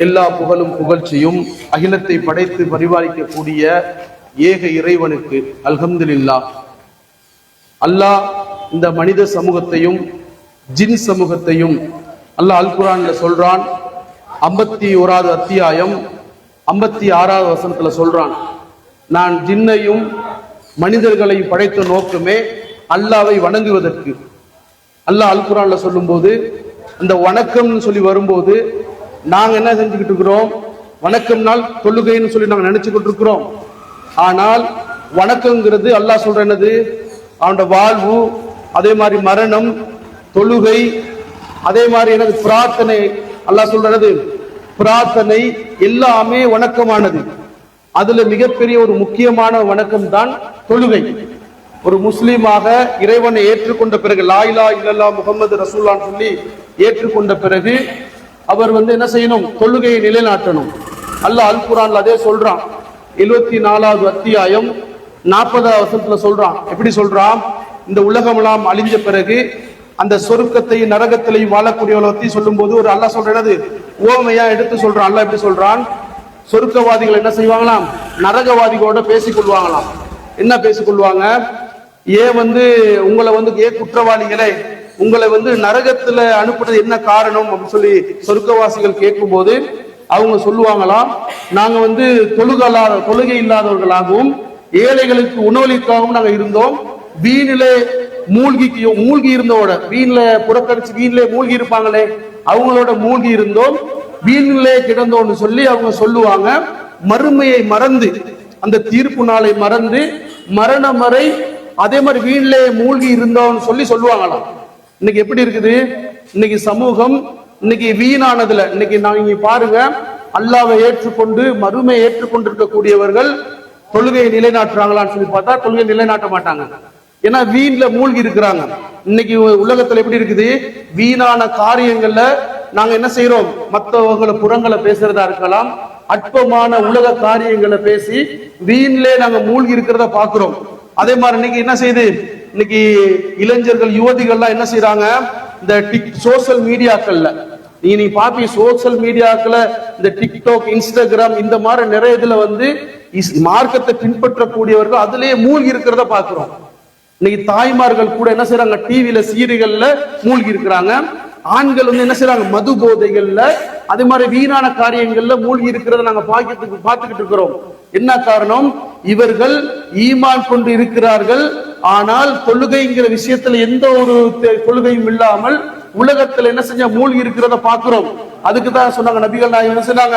எல்லா புகழும் புகழ்ச்சியும் அகிலத்தை படைத்து பரிபாலிக்கக்கூடிய ஏக இறைவனுக்கு அல்ஹம்துலில்லா. அல்லாஹ் இந்த மனித சமூகத்தையும் ஜின் சமூகத்தையும் அல்லாஹ் அல்குரான்ல சொல்றான். ஐம்பத்தி ஓராவது அத்தியாயம் ஐம்பத்தி ஆறாவது வசனத்துல சொல்றான். நான் ஜின்னையும் மனிதர்களையும் படைத்த நோக்கமே அல்லாவை வணங்குவதற்கு. அல்லாஹ் அல் குரான்ல சொல்லும்போது அந்த வணக்கம்னு சொல்லி வரும்போது நாங்க என்ன செஞ்சுக்கிட்டு இருக்கிறோம்? வணக்கம் நாள் தொழுகைன்னு சொல்லி நாங்க நினைச்சுக்கிட்டு இருக்கிறோம். ஆனால் வணக்கங்கிறது அல்லாஹ் சொல்ற என்னது? அவனோட வாழ்வு அதே மாதிரி மரணம் தொழுகை அதே மாதிரி எனது பிரார்த்தனை. அல்லாஹ் சொல்றது பிரார்த்தனை எல்லாமே வணக்கமானது. அதுல மிகப்பெரிய ஒரு முக்கியமான வணக்கம் தான் தொழுகை. ஒரு முஸ்லீமாக இறைவனை ஏற்றுக்கொண்ட பிறகு லாயிலா இல்லல்லா முகமது ரசூல்லான்னு சொல்லி ஏற்றுக்கொண்ட பிறகு அவர் வந்து என்ன செய்யணும்? தொழுகையை நிலைநாட்டணும். அல்லாஹ் அல் குரான்ல அதே சொல்றான். எழுபத்தி நாலாவது அத்தியாயம் நாற்பதாவது வருஷத்துல சொல்றான். எப்படி சொல்றான்? இந்த உலகமெல்லாம் அழிஞ்ச பிறகு அந்த சொருக்கத்தையும் நரகத்திலையும் வாழக்கூடியவளை பத்தி சொல்லும்போது ஒரு அல்லா சொல்றது ஓமையா எடுத்து சொல்றான். அல்லா எப்படி சொல்றான்? சொருக்கவாதிகள் என்ன செய்வாங்களாம்? நரகவாதிகளோட பேசிக் கொள்வாங்களாம் என்ன பேசிக் கொள்வாங்க ஏன் வந்து உங்களை வந்து ஏ குற்றவாளிகளே? உங்களை வந்து நரகத்துல அனுப்புறது என்ன காரணம் அப்படின்னு சொல்லி சொர்க்கவாசிகள் கேட்கும்போது அவங்க சொல்லுவாங்களாம் நாங்க வந்து தொழுகலா தொழுகை இல்லாதவர்களாகவும் ஏழைகளுக்கு உணவளிக்காகவும் நாங்க இருந்தோம். வீணிலே மூழ்கி மூழ்கி இருந்தோட வீண்ல புறக்கணிச்சு வீண்ல மூழ்கி இருப்பாங்களே அவங்களோட மூழ்கி இருந்தோம். வீணிலே கிடந்தோம்னு சொல்லி அவங்க சொல்லுவாங்க. மறுமையை மறந்து அந்த தீர்ப்பு நாளை மறந்து மரணம் வரை அதே மாதிரி வீணிலே மூழ்கி இருந்தோம்னு சொல்லி சொல்லுவாங்களாம். இன்னைக்கு எப்படி இருக்குது? இன்னைக்கு சமூகம் இன்னைக்கு வீணானதுல. இன்னைக்கு நான் இங்க பாருங்க அல்லாவை ஏற்றுக்கொண்டு மறுமை ஏற்றுக்கொண்டிருக்கக்கூடியவர்கள் தொழுகையை நிலைநாட்டுறாங்களான்னு சொல்லி பார்த்தா தொழுகை நிலைநாட்ட மாட்டாங்க. ஏன்னா வீண்ல மூழ்கி இருக்கிறாங்க. இன்னைக்கு உலகத்துல எப்படி இருக்குது? வீணான காரியங்கள்ல நாங்க என்ன செய்யறோம் மற்றவங்களை புறங்களை பேசுறதா இருக்கலாம் அற்பமான உலக காரியங்களை பேசி வீண்லே நாங்க மூழ்கி இருக்கிறத பாக்குறோம் அதே மாதிரி இன்னைக்கு என்ன செய்யுது இன்னைக்கு இளைஞர்கள் யுவதிகள்லாம் என்ன செய்யறாங்க இந்த டிக் சோசியல் மீடியாக்கள்ல நீ நீ பாப்பி சோசியல் மீடியாக்கள இந்த டிக்டாக் இன்ஸ்டாகிராம் இந்த மாதிரி நிறைய இதுல வந்து இஸ்- மார்க்கத்தை பின்பற்றக்கூடியவர்கள் அதுலயே மூழ்கி இருக்கிறத பாக்குறோம் இன்னைக்கு தாய்மார்கள் கூட என்ன செய்யறாங்க டிவில சீரியல்ல மூழ்கி இருக்கிறாங்க. ஆண்கள் வந்து என்ன செய்யறாங்க மது போதைகள்ல அது மாதிரி வீணான காரியங்கள்ல மூழ்கி இருக்கிறத நாங்க பாக்கியத்துக்கு பார்த்துக்கிட்டு இருக்கிறோம். என்ன காரணம்? இவர்கள் ஈமான் கொண்டு இருக்கிறார்கள். ஆனால் தொழுகைங்கிற விஷயத்துல எந்த ஒரு கொள்கையும் இல்லாமல் உலகத்துல என்ன செஞ்சா மூழ்கி இருக்கிறத பாக்குறோம் அதுக்கு தான் சொன்னாங்க நபிகள் நாயகம் என்ன சொன்னாங்க?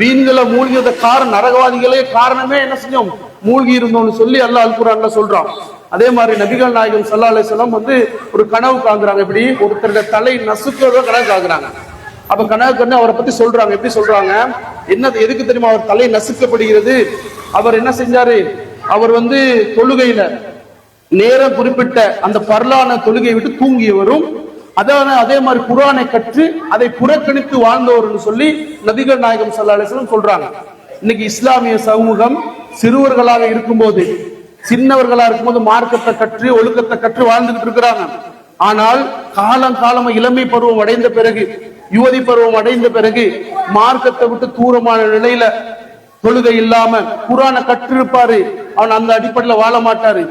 வீண்களை மூழ்கியத காரணம் நரகவாதிகளே காரணமே என்ன செஞ்சோம்? மூழ்கி இருந்தோம்னு சொல்லி அல்லாஹ் அல்குரான்ல சொல்றான். அதே மாதிரி நபிகள் நாயகம் சல்லா அலிஸ்லாம் வந்து ஒரு கனவு காங்குறாங்க இப்படி ஒருத்தருடைய தலை நசுக்கிறத கனவு காங்குறாங்க அப்ப கனவு கண்ணு அவரை பத்தி சொல்றாங்க. எப்படி சொல்றாங்க? என்னது எதுக்கு தெரியுமா அவர் தலை நசுக்கப்படுகிறது? அவர் என்ன செஞ்சாரு? அவர் வந்து தொழுகையில நேரம் குறிப்பிட்ட அந்த பரலான தொழுகையை விட்டு தூங்கியவரும் அதான அதே மாதிரி குரானை கற்று அதை புறக்கணித்து வாழ்ந்தவர்னு சொல்லி நபிகள் நாயகம் சல்லா அலைஹி சொல்றாங்க. இன்னைக்கு இஸ்லாமிய சமூகம் சிறுவர்களாக இருக்கும்போது சின்னவர்களா இருக்கும்போது மார்க்கத்தை கற்று ஒழுக்கத்தை கற்று வாழ்ந்துகிட்டு இருக்கிறாங்க. ஆனால் காலம் காலமா இளமை பருவம் அடைந்த பிறகு யுவதி பருவம் அடைந்த பிறகு மார்க்கத்தை விட்டு தூரமான நிலையில தொழுகை இல்லாம குரானை கற்றிருப்பாரு. அவன் அந்த அடிப்படையில வாழ மாட்டாரு.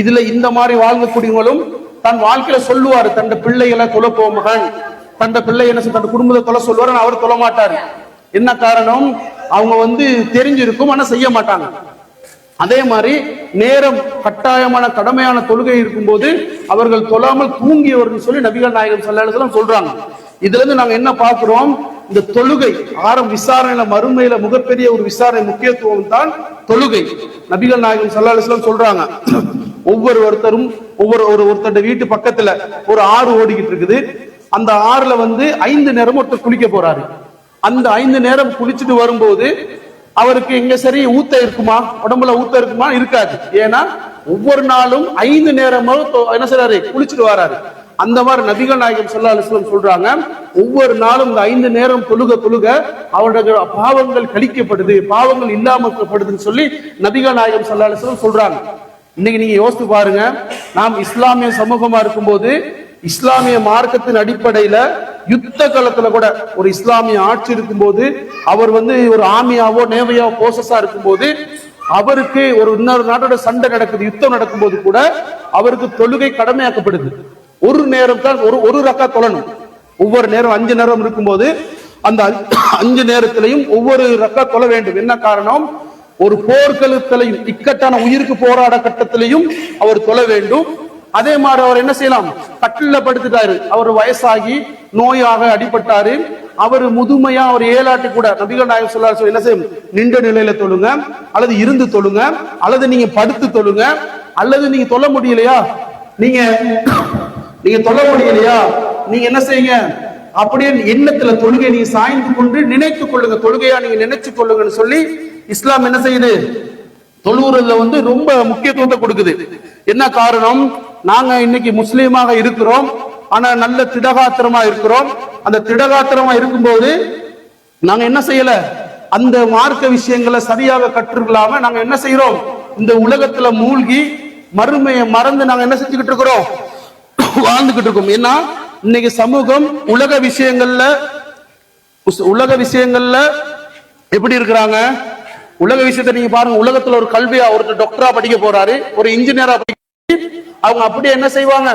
இதுல இந்த மாதிரி வாழ்ந்தக்கூடியவங்களும் தன் வாழ்க்கையில சொல்லுவாரு தன் பிள்ளைகளை தொலை போ மகன். தன் பிள்ளை என்ன தன் குடும்பத்தை தொலை சொல்லுவாரு அவர் தொலை மாட்டாரு. என்ன காரணம்? அவங்க வந்து தெரிஞ்சிருக்கும் ஆனா செய்ய மாட்டாங்க. அதே மாதிரி நேரம் கட்டாயமான கடமையான தொழுகை இருக்கும்போது அவர்கள் தொழாமல் தூங்கியவர்கள் சொல்லி நபிகள் நாயகம் ஸல்லல்லாஹு சொல்றாங்க. இதுல இருந்து நாங்க என்ன பார்க்கிறோம்? இந்த தொழுகை ஆரம் விசாரணையில மறுமையில மிகப்பெரிய ஒரு விசாரணை முக்கியத்துவம் தான் தொழுகை. நபிகள் நாயகம் ஸல்லல்லாஹு சொல்றாங்க. ஒவ்வொரு ஒருத்தரும் ஒவ்வொரு ஒரு ஒருத்தருடைய வீட்டு பக்கத்துல ஒரு ஆறு ஓடிக்கிட்டு இருக்குது. அந்த ஆறுல வந்து ஐந்து நேரம் ஒருத்தர் குளிக்க போறாரு. அந்த ஐந்து நேரம் குளிச்சுட்டு வரும்போது அவருக்கு எங்க சரி ஊத்த இருக்குமா? உடம்புல ஊத்த இருக்குமா? இருக்காது. ஏன்னா ஒவ்வொரு நாளும் ஐந்து நேரமும் என்ன செய்றாரு குளிச்சுட்டு வராரு. அந்த மாதிரி நபிகள் நாயகம் ஸல்லல்லாஹு அலுவலம் சொல்றாங்க ஒவ்வொரு நாளும் இந்த ஐந்து நேரம் தொழுக தொழுக அவருடைய பாவங்கள் கழிக்கப்படுது பாவங்கள் இல்லாமக்கப்படுதுன்னு சொல்லி நபிகள் நாயகம் ஸல்லல்லாஹு அலுவலம் சொல்றாங்க. இன்னைக்கு நீங்க யோசித்து பாருங்க நாம் இஸ்லாமிய சமூகமா இருக்கும்போது இஸ்லாமிய மார்க்கத்தின் அடிப்படையில யுத்த காலத்துல கூட ஒரு இஸ்லாமிய ஆட்சி இருக்கும்போது அவர் வந்து ஒரு ஆமியாவோ நேவையாவோ போசஸா இருக்கும்போது அவருக்கு ஒரு இன்னொரு நாட்டோட சண்டை நடக்குது யுத்தம் நடக்கும்போது கூட அவருக்கு தொழுகை கடமையாக்கப்படுது. ஒரு நேரம் தான் ஒரு ஒரு ரக்கா தொழணும். ஒவ்வொரு நேரம் அஞ்சு நேரம் இருக்கும்போது அந்த அஞ்சு- அஞ்சு நேரத்திலையும் ஒவ்வொரு ரக்கா தொழ வேண்டும். என்ன காரணம்? ஒரு போர்க்களத்திலையும் இக்கட்டான உயிருக்கு போராட கட்டத்திலையும் அவர் தொழ வேண்டும். அதே மாதிரி அவர் என்ன செய்யலாம்? கட்டில படுத்துட்டாரு அவர் வயசாகி நோயாக அடிபட்டாரு. அவர் முதுமையா அவர் ஏலாட்டி கூட நபிகள் நாயகம் சொல்லாரு என்ன செய்யும்? நின்ற நிலையில தொழுங்க அல்லது இருந்து தொழுங்க அல்லது நீங்க படுத்து தொழுங்க அல்லது நீங்க தொல்ல முடியலையா? நீங்க நீங்க தொல்ல முடியலையா? நீங்க என்ன செய்யுங்க? அப்படியே எண்ணத்துல தொழுகை நீங்க சாய்ந்து கொண்டு நினைத்து கொள்ளுங்க. தொழுகையா நீங்க நினைச்சு கொள்ளுங்கன்னு சொல்லி இஸ்லாம் என்ன செய்யுது? தொழுவுறதுல வந்து ரொம்ப முக்கியத்துவத்தை கொடுக்குது. என்ன காரணம்? நாங்க இன்னைக்கு முஸ்லீமாக இருக்கிறோம். ஆனா நல்ல திடகாத்திரமா இருக்கிறோம். அந்த திடகாத்திரமா இருக்கும்போது நாங்க என்ன செய்யல? அந்த மார்க்க விஷயங்களை சரியாக கற்றுக்கலாம நாங்க என்ன செய்யறோம்? இந்த உலகத்துல மூழ்கி மறுமையை மறந்து நாங்க என்ன செஞ்சுக்கிட்டு இருக்கிறோம்? வாழ்ந்துகிட்டு இருக்கோம். ஏன்னா இன்னைக்கு சமூகம் உலக விஷயங்கள்ல உஸ்- உலக விஷயங்கள்ல எப்படி இருக்கிறாங்க? உலக விஷயத்தை நீங்க பாருங்க. உலகத்துல ஒரு கல்வியா ஒருத்தர் டாக்டரா படிக்க போறாரு ஒரு இன்ஜினியரா படிக்க அவங்க அப்படியே என்ன செய்வாங்க?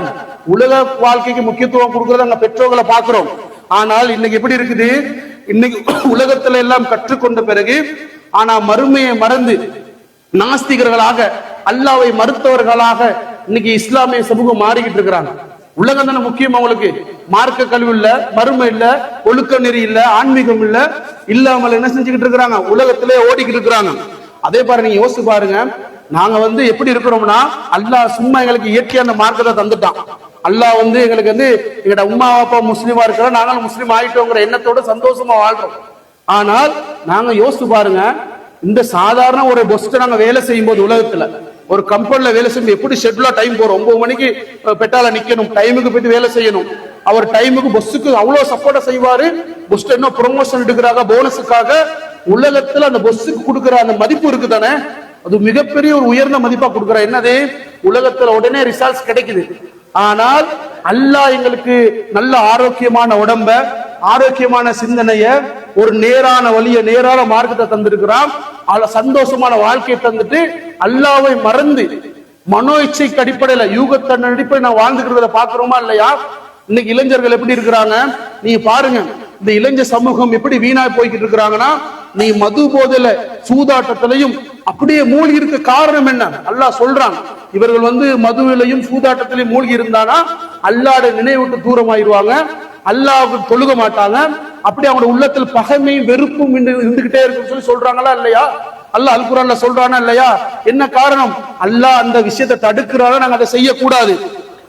உலக வாழ்க்கைக்கு முக்கியத்துவம் கொடுக்கறத அங்க பெற்றோர்களை பாக்குறோம் ஆனால் இன்னைக்கு எப்படி இருக்குது? இன்னைக்கு உலகத்துல எல்லாம் கற்றுக்கொண்ட பிறகு ஆனா மறுமையை மறந்து நாஸ்திகர்களாக அல்லாவை மறுத்தவர்களாக இன்னைக்கு இஸ்லாமிய சமூகம் மாறிக்கிட்டு இருக்கிறாங்க. உலகம் தானே முக்கியம் அவங்களுக்கு. மார்க்க கல்வி இல்ல மறுமை இல்ல ஒழுக்க நெறி இல்ல ஆன்மீகம் இல்ல. இல்லாமல் என்ன செஞ்சுக்கிட்டு இருக்கிறாங்க? உலகத்திலே ஓடிக்கிட்டு இருக்கிறாங்க. அதே பாரு நீங்க யோசிச்சு பாருங்க. நாங்க வந்து எப்படி இருக்கிறோம்னா அல்லாஹ் சும்மா எங்களுக்கு இயற்கையான மார்க்கத்தை தந்துட்டான். அல்லாஹ் வந்து எங்களுக்கு வந்து எங்கட உம்மா அப்பா முஸ்லீமா இருக்கிறோம் நாங்களும் முஸ்லீம் ஆயிட்டோங்கிற எண்ணத்தோட சந்தோஷமா வாழ்றோம். ஆனால் நாங்க யோசிச்சு பாருங்க இந்த சாதாரண ஒரு பொஸ்ட் நாங்க வேலை செய்யும் போது உலகத்துல ஒரு கம்பெனில வேலை செய்யும் எப்படி ஷெட்யூலா டைம் போறோம்? ஒன்பது மணிக்கு பெட்டால நிக்கணும் டைமுக்கு போயிட்டு வேலை செய்யணும். அவர் டைமுக்கு பொஸ்ஸுக்கு அவ்வளவு சப்போர்ட்டா செய்வாரு. பொஸ் என்ன ப்ரொமோஷன் எடுக்கிறாங்க போனஸுக்காக உலகத்துல அந்த பொஸ்ஸுக்கு கொடுக்குற அந்த மதிப்பு இருக்கு தானே அது மிகப்பெரிய ஒரு உயர்ந்த மதிப்பா கொடுக்குற. என்னது? உலகத்துல உடனே ரிசல்ட்ஸ் கிடைக்குது. ஆனால் அல்லாஹ் எங்களுக்கு நல்ல ஆரோக்கியமான உடம்ப ஆரோக்கியமான சிந்தனைய ஒரு நேரான வழிய நேரான மார்க்கத்தை தந்திருக்கிறான். சந்தோஷமான வாழ்க்கையை தந்துட்டு அல்லாவை மறந்து மனோ இச்சைக்கு அடிப்படையில யூகத்தன் அடிப்படையில் நான் வாழ்ந்துக்கிறத பாக்குறோமா இல்லையா? இன்னைக்கு இளைஞர்கள் எப்படி இருக்கிறாங்க? நீங்க பாருங்க. இந்த இளைஞ சமூகம் எப்படி வீணாய் போய்கிட்டு இருக்கிறாங்கன்னா நீ மது போதில சூதாட்டத்திலையும் அப்படியே மூழ்கி இருக்க காரணம் என்ன? அல்லாஹ் சொல்றான். இவர்கள் வந்து மதுவிலையும் சூதாட்டத்திலையும் மூழ்கி இருந்தானா அல்லாட நினைவுட்டு தூரமாயிருவாங்க. அல்லாஹ் தொழுக மாட்டாங்க. அப்படி அவங்க உள்ளத்தில் பகைமையும் வெறுப்பும் இருந்துகிட்டே இருக்குன்னு சொல்லி சொல்றாங்களா இல்லையா? அல்லாஹ் அல் குரான்ல சொல்றானா இல்லையா? என்ன காரணம்? அல்லாஹ் அந்த விஷயத்தை தடுக்கிறாரா? நாங்க அதை செய்யக்கூடாது.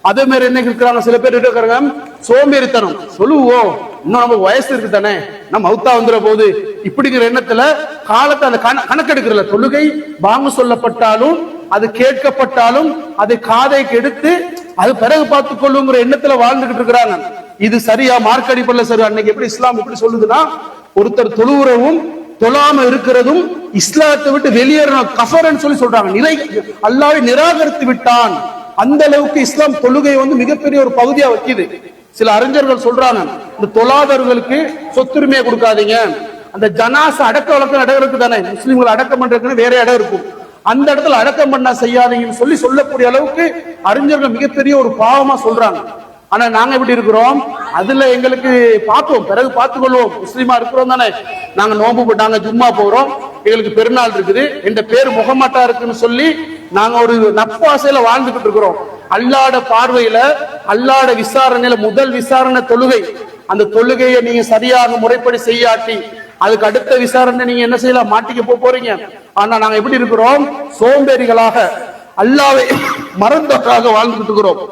அதே மாதிரி என்ன இருக்கிறாங்க சில பேர் இருக்கிறாங்க சோம்பேறித்தனம். சொல்லுவோம் இன்னும் நம்ம வயசு இருக்கு தானே நம்ம அவுத்தா வந்துட போகுது இப்படிங்கிற எண்ணத்துல காலத்தை அந்த கண- கணக்கெடுக்கிறல. தொழுகை பாங்கு சொல்லப்பட்டாலும் அது கேட்கப்பட்டாலும் அதை காதை கெடுத்து அது பிறகு பார்த்துக் கொள்ளுங்கிற எண்ணத்துல வாழ்ந்துகிட்டு இருக்கிறாங்க. இது சரியா? மார்க் அடிப்படையில் சரி. அன்னைக்கு எப்படி இஸ்லாம் எப்படி சொல்லுதுன்னா ஒருத்தர் தொழுவுறவும் தொழாம இருக்கிறதும் இஸ்லாத்தை விட்டு வெளியேறணும். கஃபர்ன்னு சொல்லி சொல்றாங்க. நிலை அல்லாவை நிராகரித்து விட்டான். அந்த அளவுக்கு இஸ்லாம் தொழுகை வந்து மிகப்பெரிய ஒரு பகுதியா வைக்குது. சில அறிஞர்கள் சொல்றாங்க இந்த தொழாதவர்களுக்கு சொத்துரிமையை கொடுக்காதீங்க. அந்த ஜனாச அடக்க வழக்கம் இடம் இருக்கு தானே? முஸ்லீம்கள் அடக்கம் பண்றதுக்குன்னு வேற இடம் இருக்கும். அந்த இடத்துல அடக்கம் பண்ணா செய்யாதீங்கன்னு சொல்லி சொல்லக்கூடிய அளவுக்கு அறிஞர்கள் மிகப்பெரிய ஒரு பாவமா சொல்றாங்க. ஆனா நாங்க எப்படி இருக்கிறோம். அதுல எங்களுக்கு பார்ப்போம். பிறகு பார்த்துக்கொள்வோம். முஸ்லீமா இருக்கிறோம் தானே? நாங்க நோம்பு போ- நாங்க ஜும்மா போறோம். எங்களுக்கு பெருநாள் இருக்குது. இந்த பேர் முகமாட்டா இருக்குன்னு சொல்லி நாங்க ஒரு நப்பாசையில வாழ்ந்துகிட்டு இருக்கிறோம். அல்லாட பார்வையில அல்லாட விசாரணையில முதல் விசாரணை தொழுகை. அந்த தொழுகையை நீங்க சரியாக முறைப்படி செய்யாட்டி அதுக்கு அடுத்த விசாரணை நீங்க என்ன செய்யலாம்? மாட்டிக்க போக போறீங்க. ஆனா நாங்க எப்படி இருக்கிறோம்? சோம்பேறிகளாக அல்லாவை மறந்தவர்களாக வாழ்ந்துகிட்டு இருக்கிறோம்.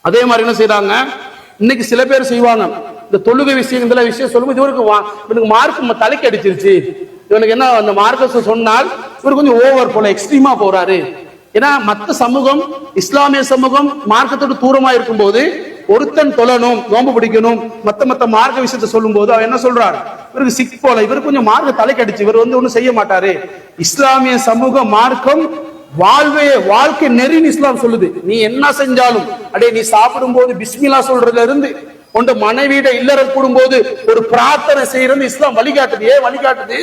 அதே மாதிரி என்ன செய்யறாங்க இன்னைக்கு சில பேர் செய்வாங்க. இந்த தொழுகை விஷயம் இதெல்லாம் விஷயம் சொல்லும்போது இவருக்கு வா- இவனுக்கு மார்க் தலைக்கு அடிச்சிருச்சு. இவனுக்கு என்ன அந்த மார்க்கத்தை சொன்னால் இவர் கொஞ்சம் ஓவர் போல எக்ஸ்ட்ரீமா போறாரு. ஏன்னா மத்த சமூகம் இஸ்லாமிய சமூகம் மார்க்கத்தோடு தூரமா இருக்கும் போது ஒருத்தன் தொழணும் நோம்பு பிடிக்கணும் மத்த மத்த மார்க்க விஷயத்தை சொல்லும்போது அவர் என்ன சொல்றாரு? இவருக்கு சிக் போல இவர் கொஞ்சம் மார்க்க தலைக்கு அடிச்சு இவர் வந்து ஒண்ணும் செய்ய மாட்டாரு. இஸ்லாமிய சமூக மார்க்கம் வாழ்வே வாழ்க்கை நெறின்னு இஸ்லாம் சொல்லுது. நீ என்ன செஞ்சாலும் அடே நீ சாப்பிடும் போது பிஸ்மிலா சொல்றதுல இருந்து உண்ட மனைவியிட இல்லற கூடும்போது ஒரு பிரார்த்தனை செய்யறது இஸ்லாம் வழிகாட்டுது. ஏன் வழிகாட்டுது?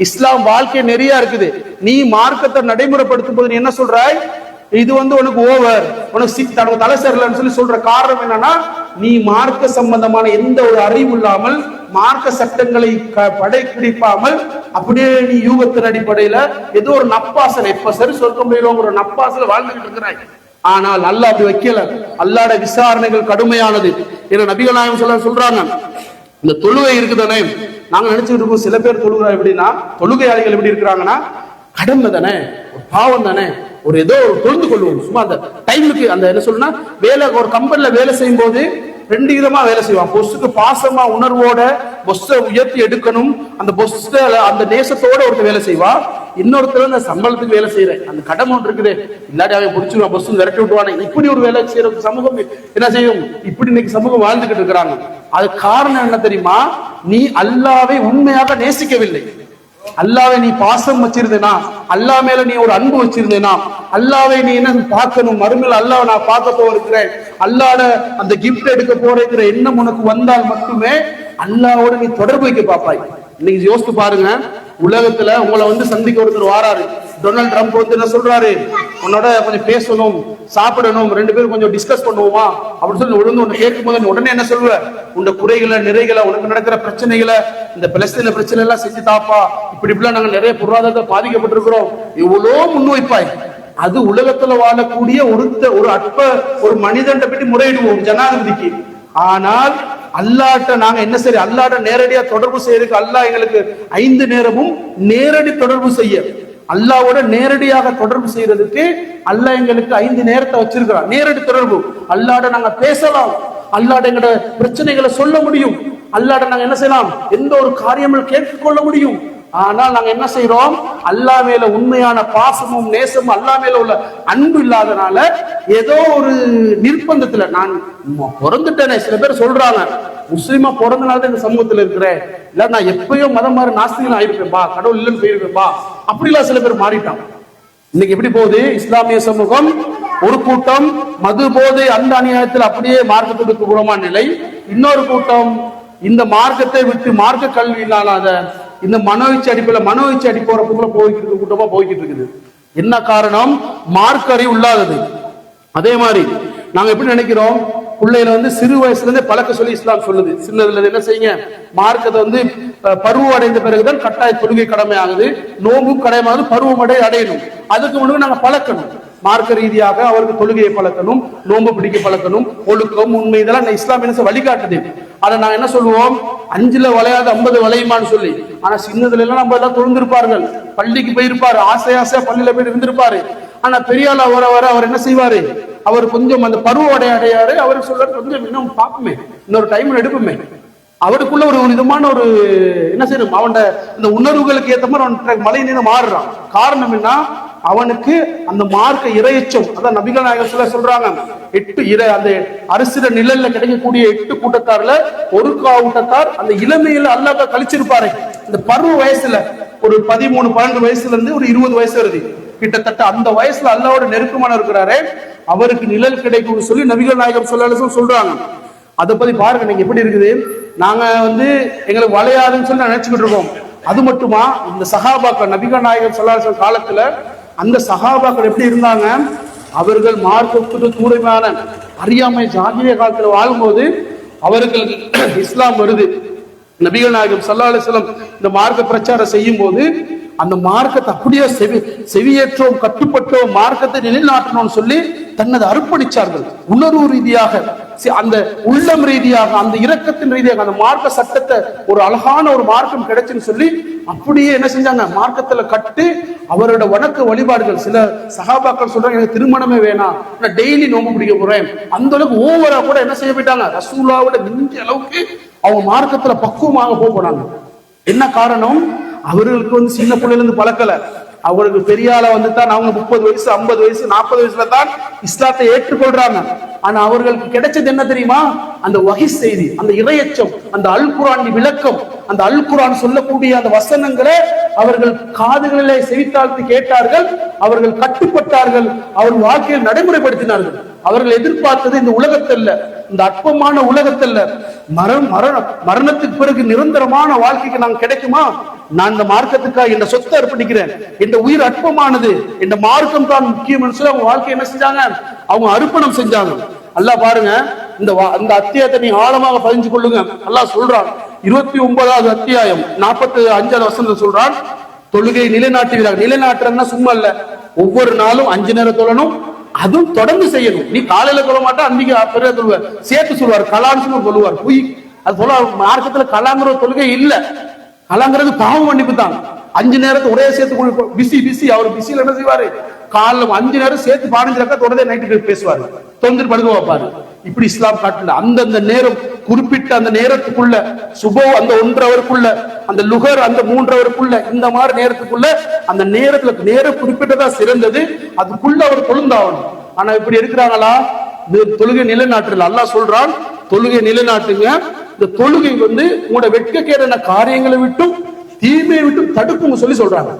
இஸ்லாம் வாழ்க்கை நெறியா இருக்குது. நீ மார்க்கத்தை நடைமுறைப்படுத்தும் போது நீ என்ன சொல்றாய்? இது வந்து உனக்கு ஓவர். உனக்கு சிக் தனக்கு தலை சேரலன்னு சொல்லி சொல்ற காரணம் என்னன்னா நீ மார்க்க சம்பந்தமான எந்த ஒரு அறிவு இல்லாமல் மார்க்க சட்டங்களை க- படைப்பிடிப்பாமல் அப்படியே நீ யூகத்தின் அடிப்படையில ஏதோ ஒரு நப்பாசனை எப்ப சரி சொர்க்கம் முடியலங்கிற ஒரு நப்பாசல வாழ்ந்துகிட்டு இருக்கிறாய். ஆனால் அல்லாஹ் அப்படி வைக்கல. அல்லாட விசாரணைகள் கடுமையானது. என நபிகள் நாயகம் சொல்ல சொல்றாங்க இந்த தொழுவை இருக்குதானே? நாங்க நினைச்சுக்கிட்டு இருக்கோம் சில பேர் தொழுகிறா எப்படின்னா தொழுகையாளிகள் எப்படி இருக்கிறாங்கன்னா கடமை தானே ஒரு பாவம் தானே ஒரு ஏதோ ஒரு தொழுந்து கொள்வோம். சும்மா அந்த டைமுக்கு அந்த என்ன சொல்லுனா வேலை ஒரு கம்பெனில வேலை செய்யும் போது ரெண்டு விதமா வேலை செய்வான். பொஸ்ஸுக்கு பாசமா உணர்வோட பொஸ்ஸை உயர்த்தி எடுக்கணும். அந்த பொஸ்ஸ அந்த நேசத்தோட ஒருத்தர் வேலை செய்வா இன்னொருத்தர் அந்த சம்பளத்துக்கு வேலை செய்யறேன் அந்த கடமை ஒன்று இருக்குது. இல்லாட்டி அவன் பிடிச்சிருவான் பொஸ் விரட்டி விட்டுவானே இப்படி ஒரு வேலை செய்யற சமூகம் என்ன செய்யும்? இப்படி இன்னைக்கு சமூகம் வாழ்ந்துகிட்டு இருக்கிறாங்க. அது காரணம் என்ன தெரியுமா? நீ அல்லாவை உண்மையாக நேசிக்கவில்லை. அல்லாவை நீ பாசம் வச்சிருந்தேனா? அல்லா மேல நீ ஒரு அன்பு வச்சிருந்தேனா? அல்லாவை நீ என்ன பார்க்கணும்? மறுமையில அல்லாவை நான் பார்க்க போகிறேன் அல்லாட அந்த கிஃப்ட் எடுக்க போறேங்கிற எண்ணம் உனக்கு வந்தால் மட்டுமே அல்லாவோட நீ தொடர்பு வைக்க பாப்பாய். இன்னைக்கு யோசித்து பாருங்க உலகத்துல உங்களை வந்து சந்திக்க ஒருத்தர் வாராரு. டொனால்ட் ட்ரம்ப் வந்து என்ன சொல்றாரு? உன்னோட கொஞ்சம் பேசணும் சாப்பிடணும் ரெண்டு பேரும் கொஞ்சம் டிஸ்கஸ் பண்ணுவோமா? அப்படின்னு சொல்லி ஒழுங்கு ஒன்று கேட்கும் போது உடனே என்ன சொல்லுவ? உண்ட குறைகளை நிறைகளை உனக்கு நடக்கிற பிரச்சனைகளை இந்த பிளஸ்தீன பிரச்சனை எல்லாம் செஞ்சு தாப்பா. இப்படி இப்படிலாம் நாங்கள் நிறைய பொருளாதாரத்தை பாதிக்கப்பட்டிருக்கிறோம். இவ்வளோ முன்வைப்பாய். அது உலகத்துல வாழக்கூடிய ஒருத்த ஒரு அற்ப ஒரு மனிதன் பற்றி முறையிடுவோம் ஜனாதிபதிக்கு. ஆனால் அல்லாட்ட நாங்க என்ன சரி அல்லாட்ட நேரடியா தொடர்பு செய்யறதுக்கு அல்லாஹ் எங்களுக்கு ஐந்து நேரமும் நேரடி தொடர்பு செய்ய. அல்லாவோட நேரடியாக தொடர்பு செய்யறதுக்கு அல்லாஹ் எங்களுக்கு ஐந்து நேரத்தை வச்சிருக்கிறார் நேரடி தொடர்பு. அல்லாட நாங்க பேசலாம். அல்லாட எங்களோட பிரச்சனைகளை சொல்ல முடியும். அல்லாட நாங்க என்ன செய்யலாம்? எந்த ஒரு காரியமும் கேட்டுக்கொள்ள முடியும். ஆனால் நாங்க என்ன செய்யறோம் அல்லா மேல உண்மையான பாசமும் நேசமும் அல்லா மேல உள்ள அன்பு இல்லாதனால ஏதோ ஒரு நிர்பந்தத்துல நான் பிறந்துட்டேனே. சில பேர் சொல்றாங்க முஸ்லீமா பிறந்தனால தான் இந்த சமூகத்துல இருக்கிறேன். இல்ல நான் எப்பயோ மதம் மாறி நாஸ்திகன் ஆயிருப்பேன்பா கடவுள் இல்லைன்னு போயிருப்பேன்பா அப்படிலாம் சில பேர் மாறிட்டான் இன்னைக்கு எப்படி போகுது? இஸ்லாமிய சமூகம் ஒரு கூட்டம் மது போதை அந்த அநியாயத்தில் அப்படியே மார்க்கத்துக்கு புறமான நிலை. இன்னொரு கூட்டம் இந்த மார்க்கத்தை விட்டு மார்க்க கல்வி இல்லாத இந்த மனோயிச்சை அடிப்படையில் மனோயிச்சை அடிப்போறதுக்குள்ள போய்கிட்டு இருக்க கூட்டமா போய்கிட்டு இருக்குது. என்ன காரணம்? மார்க்க அறிவு இல்லாதது. அதே மாதிரி நாங்க எப்படி நினைக்கிறோம்? பிள்ளைகளை வந்து சிறு வயசுல இருந்தே பழக்க சொல்லி இஸ்லாம் சொல்லுது. சின்னதுல என்ன செய்யுங்க? மார்க்கத்தை வந்து பருவம் அடைந்த பிறகுதான் கட்டாய தொழுகை கடமை ஆகுது நோம்பும் கடமையாகுது பருவம் அடை அடையணும். அதுக்கு முன்னாடி நாங்க பழக்கணும். மார்க்க ரீதியாக அவருக்கு தொழுகையை பழக்கணும் நோன்பு பிடிக்க பழக்கணும் ஒழுக்கம் உண்மை இதெல்லாம் இந்த இஸ்லாம் என்ன வழிகாட்டுது? அதை நான் என்ன சொல்லுவோம்? அஞ்சுல வளையாது ஐம்பது வளையுமான்னு சொல்லி. ஆனா சின்னதுல எல்லாம் நம்ம எல்லாம் தொழுந்திருப்பார்கள். பள்ளிக்கு போயிருப்பாரு ஆசை ஆசையா பள்ளியில போய் இருந்திருப்பாரு. ஆனா பெரியாள வர வர அவர் என்ன செய்வாரு? அவர் கொஞ்சம் அந்த பருவ அடைய அடையாரு அவர் சொல்றாரு கொஞ்சம் இன்னும் பார்ப்போமே இன்னொரு டைம் எடுப்போமே. அவருக்குள்ள ஒரு விதமான ஒரு என்ன செய்யணும்? அவன் இந்த உணர்வுகளுக்கு ஏத்த மாதிரி அவன் மலை நின்று மாறுறான். காரணம் என்ன? அவனுக்கு அந்த மார்க்க இரையச்சம். அதான் நபிகள் நாயகர் சொல்ல சொல்றாங்க. எட்டு இறை அந்த அரசிட நிழல்ல கிடைக்கக்கூடிய எட்டு கூட்டத்தார்ல ஒரு கூட்டத்தார் அந்த இளமையில அல்லாஹ் கழிச்சிருப்பாரு. இந்த பருவ வயசுல ஒரு பதிமூணு பன்னெண்டு வயசுல இருந்து ஒரு இருபது வயசு வருது. கிட்டத்தட்ட அந்த வயசுல அல்லாவோட நெருக்கமான இருக்கிறாரு. அவருக்கு நிழல் கிடைக்கும்னு சொல்லி நபிகள் நாயகம் சொல்ல சொல்றாங்க. அதை பத்தி பாருங்க நீங்க எப்படி இருக்குது? நாங்க வந்து எங்களுக்கு வளையாதுன்னு சொல்லி நினைச்சுக்கிட்டு இருக்கோம். அது மட்டுமா? இந்த சஹாபாக்கள் நபிகள் நாயகம் சொல்லாச காலத்துல அந்த சகாபாக்கள் எப்படி இருந்தாங்க? அவர்கள் மார்க்கத்துக்கு தூரமான அறியாமை ஜாகிரிய காலத்தில் வாழும்போது அவர்கள் இஸ்லாம் வருது. நபிகள் நாயகம் சல்லா அலிஸ்லம் இந்த மார்க்க பிரச்சாரம் செய்யும் போது அந்த மார்க்கத்தை அப்படியே செவி செவியேற்றோம் கட்டுப்பட்டோம் மார்க்கத்தை நிலைநாட்டணும்னு சொல்லி தன்னது அர்ப்பணிச்சார்கள். உணர்வு ரீதியாக சி- அந்த உள்ளம் ரீதியாக அந்த இரக்கத்தின் ரீதியாக அந்த மார்க்க சட்டத்தை ஒரு அழகான ஒரு மார்க்கம் கிடைச்சுன்னு சொல்லி அப்படியே என்ன செஞ்சாங்க? மார்க்கத்துல கட்டு அவரோட வணக்க வழிபாடுகள். சில சகாபாக்கள் சொல்றாங்க எனக்கு திருமணமே வேணாம். நான் டெய்லி நோம்பு பிடிக்க போறேன். அந்த அளவுக்கு ஓவரா கூட என்ன செய்ய போயிட்டாங்க? ரசூலாவோட மிஞ்சிய அளவுக்கு அவங்க மார்க்கத்துல பக்குவமாக போக போனாங்க. என்ன காரணம்? அவர்களுக்கு வந்து சின்ன பிள்ளையில இருந்து பழக்கல. அவங்களுக்கு பெரிய ஆளா வந்து தான் அவங்க முப்பது வயசு ஐம்பது வயசு நாற்பது வயசுல தான் இஸ்லாத்தை ஏற்றுக்கொள்றாங்க. ஆனா அவர்களுக்கு கிடைச்சது என்ன தெரியுமா? அந்த வகை செய்தி அந்த இரையச்சம் அந்த அல் குரான் விளக்கம் அந்த அல் குரான் சொல்லக்கூடிய அந்த வசனங்களை அவர்கள் காதுகளிலே செவித்தாழ்த்து கேட்டார்கள் அவர்கள் கட்டுப்பட்டார்கள் அவர் வாழ்க்கையில் நடைமுறைப்படுத்தினார்கள். அவர்கள் எதிர்பார்த்தது இந்த உலகத்தல்ல இந்த அற்பமான உலகத்தல்ல. மரண மரண மரணத்துக்கு பிறகு நிரந்தரமான வாழ்க்கைக்கு நான் கிடைக்குமா? நான் இந்த மார்க்கத்துக்காக இந்த சொத்தை அர்ப்பணிக்கிறேன். இந்த உயிர் அற்பமானது இந்த மார்க்கம் தான் முக்கியம். சொல்லி அவங்க வாழ்க்கை என்ன செஞ்சாங்க? அவங்க அர்ப்பணம் செஞ்சாங்க. நல்லா பாருங்க இந்த வா- அத்தியாயத்தை நீ ஆழமாக பதிஞ்சு கொள்ளுங்க. நல்லா சொல்றான் இருபத்தி ஒன்பதாவது அத்தியாயம் நாற்பத்தி அஞ்சாவது வசனத்தை சொல்றான் தொழுகை நிலைநாட்டுகிறார் நிலைநாட்டுறதுன்னா சும்மா இல்ல. ஒவ்வொரு நாளும் அஞ்சு நேரம் தொழணும் அதுவும் தொடர்ந்து செய்யணும். நீ காலையில சொல்ல மாட்டா அன்னைக்கு பெரிய சொல்லுவார் சேர்த்து சொல்லுவார் கலான்னு சொல்லுவார் பொய். அது போல மார்க்கத்துல கலாங்கிற தொழுகை இல்ல. கலாங்கிறது பாவம் மன்னிப்பு தான் அஞ்சு நேரத்தை ஒரே சேர்த்து பிஸி பிஸி. அவர் பிஸியில் என்ன செய்வாரு? காலில் அஞ்சு நேரம் சேர்த்து பதினஞ்சு ரக்கா தொடர்ந்து நைட்டு பேசுவாரு. தொந்தர் படுக்க வைப்பாரு. இப்படி இஸ்லாம் காட்டல அந்தந்த நேரம் குறிப்பிட்ட அந்த நேரத்துக்குள்ள சுபோ அந்த ஒன்றவருக்குள்ள அந்த லுகர் அந்த மூன்றவருக்குள்ள இந்த மாதிரி நேரத்துக்குள்ள அந்த நேரத்துல நேரம் குறிப்பிட்டதா சிறந்தது. அதுக்குள்ள அவர் தொழுந்தாகணும் ஆனா இப்படி இருக்கிறாங்களா இந்த தொழுகை நிலைநாட்டுல அல்லாஹ் சொல்றான் தொழுகை நிலைநாட்டுங்க. இந்த தொழுகை வந்து உங்களோட வெட்கக்கேடான காரியங்களை விட்டும் தீமையை விட்டும் தடுப்புங்க சொல்லி சொல்றாங்க.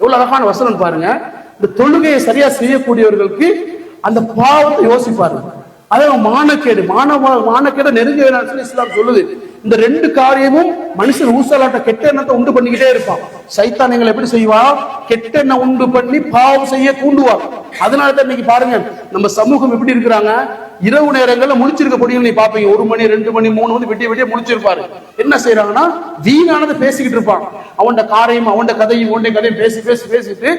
எவ்வளவு அழகான வசனம் பாருங்க. இந்த தொழுகையை சரியா செய்யக்கூடியவர்களுக்கு அந்த பாவத்தை யோசிப்பாரு அதே மானக்கேடு மானவ மானக்கேட நெருங்க சொல்லி இஸ்லாம் சொல்லுது. இந்த ரெண்டு காரியமும் மனுஷன் ஊசலாட்ட கெட்ட எண்ணத்தை உண்டு பண்ணிக்கிட்டே இருப்பான். சைத்தான் எங்களை எப்படி செய்வா? கெட்ட எண்ணம் உண்டு பண்ணி பாவம் செய்ய தூண்டுவார் அதனால தான் இன்னைக்கு பாருங்க நம்ம சமூகம் எப்படி இருக்கிறாங்க? இரவு நேரங்கள்ல முழிச்சிருக்க பொடியும் நீ பாப்பீங்க. ஒரு மணி ரெண்டு மணி மூணு மணி வெட்டிய வெட்டிய முழிச்சிருப்பாரு. என்ன செய்யறாங்கன்னா வீணானதை பேசிக்கிட்டு இருப்பான். அவன்ட காரையும் அவன்ட கதையும் அவன்ட கதையும் பேசி பேசி பேசிட்டு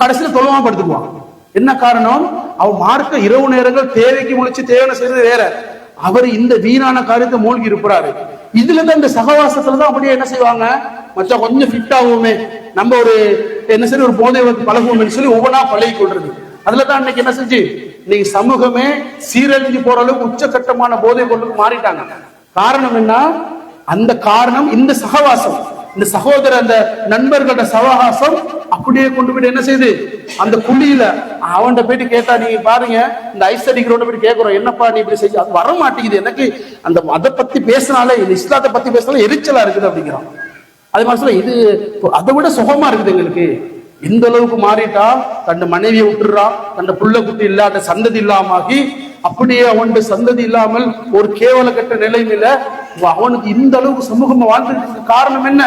கடைசியில் தொலைவா படுத்துக்குவான் என்ன காரணம்? அவன் மார்க்க இரவு நேரங்கள் தேவைக்கு முழிச்சு தேவையான செய்யறது வேற. அவர் இந்த வீணான காரியத்தை மூழ்கி இருப்பாரு. இதுல தான் இந்த சகவாசத்துல தான் அப்படியே என்ன செய்வாங்க? மச்சான் கொஞ்சம் ஃபிட் ஆகுமே. நம்ம ஒரு என்ன சரி ஒரு போதை வந்து பழகுவோம்னு சொல்லி ஒவ்வொன்றா பழகி கொள்றது. அதுல தான் இன்னைக்கு என்ன செஞ்சு? இன்னைக்கு சமூகமே சீரழிஞ்சு போற அளவுக்கு உச்சகட்டமான போதை கொண்டு மாறிட்டாங்க. காரணம் என்ன? அந்த காரணம் இந்த சகவாசம். இந்த சகோதர அந்த நண்பர்களோட சவகாசம் அப்படியே கொண்டு போயிட்டு என்ன செய்யுது அந்த குழியில அவன்கிட்ட போயிட்டு கேட்டா நீங்க பாருங்க இந்த ஐஸ் அடிக்கிறவன் போயிட்டு கேட்கிறோம் என்னப்பா நீ இப்படி செஞ்சு அது வர மாட்டேங்குது. எனக்கு அந்த அதை பத்தி பேசினாலே இந்த இஸ்லாத்தை பத்தி பேசினாலே எரிச்சலா இருக்குது அப்படிங்கிறான். அது மாதிரி இது அதை விட சுகமா இருக்குது எங்களுக்கு. எந்த அளவுக்கு மாறிட்டா தன் மனைவியை விட்டுறான் தன் புள்ள குட்டி இல்லாத சந்ததி இல்லாமாகி அப்படியே அவனுடைய சந்ததி இல்லாமல் ஒரு கேவல கட்ட நிலைமையில அவனுக்கு இந்த அளவுக்கு சமூகம் வாழ்ந்துட்டு காரணம் என்ன?